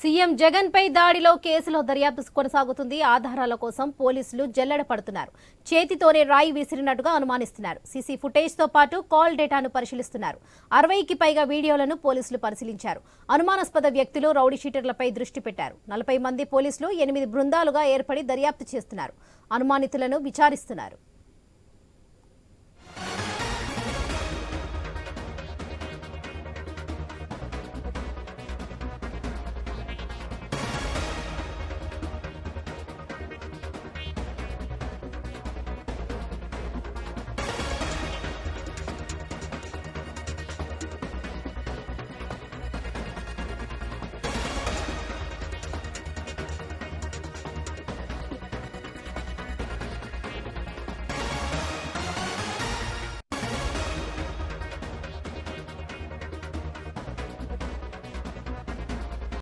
CM Jagan పై దాడిలో కేసులో దర్యాప్తు కొనసాగుతుంది. ఆధారాల కోసం పోలీసులు జల్లెడ పడుతున్నారు. చేతితోనే రాయి విసిరినట్టుగా అనుమానిస్తున్నారు. సీసీ ఫుటేజ్తో పాటు కాల్ డేటాను పరిశీలిస్తున్నారు. అరవైకి పైగా వీడియోలను పోలీసులు పరిశీలించారు. అనుమానాస్పద వ్యక్తులు రౌడీ షీటర్లపై దృష్టి పెట్టారు. నలభై మంది పోలీసులు ఎనిమిది బృందాలుగా ఏర్పడి దర్యాప్తు చేస్తున్నారు. అనుమానితులను విచారిస్తున్నారు.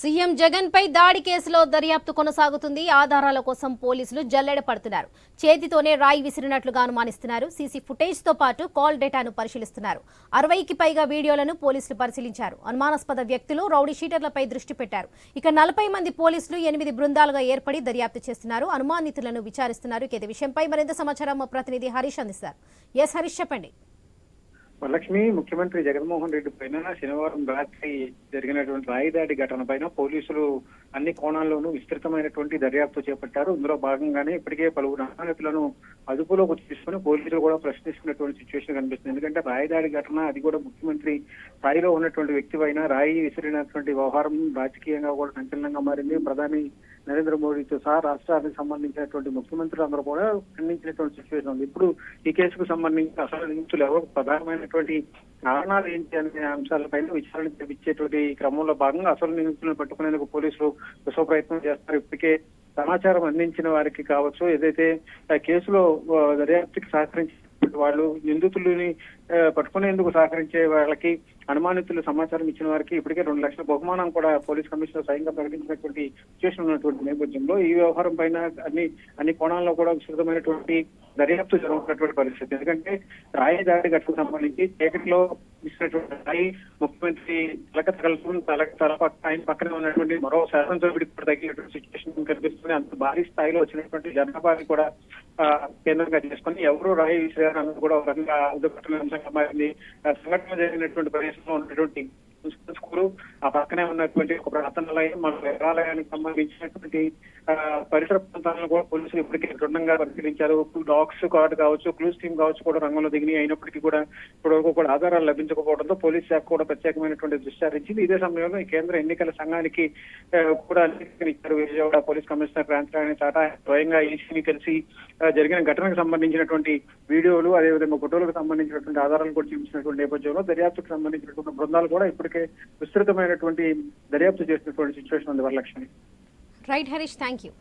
CM Jagan పై దాడి కేసులో దర్యాప్తు కొనసాగుతుంది. ఆధారాల కోసం పోలీసులు జల్లెడ పడుతున్నారు. చేతితోనే రాయి విసిరినట్లుగా అనుమానిస్తున్నారు. సీసీ ఫుటేజ్తో పాటు కాల్ డేటాను పరిశీలిస్తున్నారు. అరవైకి పైగా వీడియోలను పోలీసులు పరిశీలించారు. అనుమానాస్పద వ్యక్తులు రౌడీ షీటర్లపై దృష్టి పెట్టారు. ఇక నలభై మంది పోలీసులు ఎనిమిది బృందాలుగా ఏర్పడి దర్యాప్తు చేస్తున్నారు. అనుమానితులను విచారిస్తున్నారు. ఇక విషయంపై మరింత సమాచారం మా ప్రతినిధి హరీష్ అందిస్తారు. ఎస్ హరీష్ చెప్పండి. వరలక్ష్మి ముఖ్యమంత్రి జగన్మోహన్ రెడ్డి పైన శనివారం రాత్రి జరిగినటువంటి రాయిదాడి ఘటన పైన పోలీసులు అన్ని కోణాల్లోనూ విస్తృతమైనటువంటి దర్యాప్తు చేపట్టారు. ఇందులో భాగంగానే ఇప్పటికే పలువురు అనుమానితులను అదుపులోకి తీసుకుని పోలీసులు కూడా ప్రశ్నిస్తున్నటువంటి సిచ్యువేషన్ కనిపిస్తుంది. ఎందుకంటే రాయిదాడి ఘటన అది కూడా ముఖ్యమంత్రి స్థాయిలో ఉన్నటువంటి వ్యక్తి పైన రాయి విసిరినటువంటి వ్యవహారం రాజకీయంగా కూడా సంచలనంగా మారింది. ప్రధాని నరేంద్ర మోడీతో సహా రాష్ట్రానికి సంబంధించినటువంటి ముఖ్యమంత్రులు అందరూ కూడా ఖండించినటువంటి సిచ్యువేషన్ ఉంది. ఇప్పుడు ఈ కేసుకు సంబంధించి అసలు నిందితులు ఎవరు? ప్రధానమైనటువంటి కారణాలు ఏంటి అనే అంశాలపైన విచారణ తెప్పించేటువంటి క్రమంలో భాగంగా అసలు నిందితులను పట్టుకునేందుకు పోలీసులు విశ్వ ప్రయత్నం చేస్తారు. ఇప్పటికే సమాచారం అందించిన వారికి కావచ్చు. ఏదైతే ఆ కేసులో దర్యాప్తుకి సహకరించిన వాళ్ళు నిందితులని పట్టుకునేందుకు సహకరించే వాళ్ళకి అనుమానితులు సమాచారం ఇచ్చిన వారికి ఇప్పటికే రెండు లక్షల బహుమానం కూడా పోలీస్ కమిషనర్ స్వయంగా ప్రకటించినటువంటి సిచ్యువేషన్ ఉన్నటువంటి నేపథ్యంలో ఈ వ్యవహారం పైన అన్ని అన్ని కోణాల్లో కూడా విస్తృతమైనటువంటి దర్యాప్తు జరుగుతున్నటువంటి పరిస్థితి. ఎందుకంటే రాయి దాడి ఘటనకు సంబంధించి చీకటిలో ఇచ్చినటువంటి రాయి ముఖ్యమంత్రి తలక తగలటం తల తల ఆయన పక్కనే ఉన్నటువంటి మరో శాసనసభ్యుడికి కూడా తగినటువంటి సిచ్యువేషన్ కనిపిస్తుంది. అంత భారీ స్థాయిలో వచ్చినటువంటి జనాభాని కూడా కేంద్రంగా చేసుకుని ఎవరు రాయి విసిరారు అన్నది కూడా ఒక రకంగా ఉద్యోగపట్టిన అంశంగా మారింది. సంఘటన జరిగినటువంటి ప్రదేశంలో ఉన్నటువంటి స్కూల్ ఆ పక్కనే ఉన్నటువంటి ఒక ప్రార్థనాలయం మన దేవాలయానికి సంబంధించినటువంటి పరిసర ప్రాంతాలను కూడా పోలీసులు ఇప్పటికే దృఢంగా పరిశీలించారు. డాగ్స్ కార్డు కావచ్చు క్లూస్ టీమ్ కావచ్చు కూడా రంగంలో దిగినాయి. అయినప్పటికీ కూడా ఇప్పటివరకు కూడా ఆధారాలు లభించకపోవడంతో పోలీస్ శాఖ కూడా ప్రత్యేకమైనటువంటి దృష్టి సారించింది ఇదే సమయంలో ఈ కేంద్ర ఎన్నికల సంఘానికి కూడా ఇచ్చారు విజయవాడ పోలీస్ కమిషనర్ ప్రాంతాన్ని చాటా స్వయంగా ఈసీని కలిసి జరిగిన ఘటనకు సంబంధించినటువంటి వీడియోలు అదేవిధంగా ఫోటోలకు సంబంధించినటువంటి ఆధారాలు కూడా చూపించినటువంటి నేపథ్యంలో దర్యాప్తుకు సంబంధించినటువంటి బృందాలు కూడా ఇప్పటికే విస్తృతమైనటువంటి దర్యాప్తు చేసినటువంటి సిచ్యువేషన్ ఉంది Varalakshmi. Right Harish thank you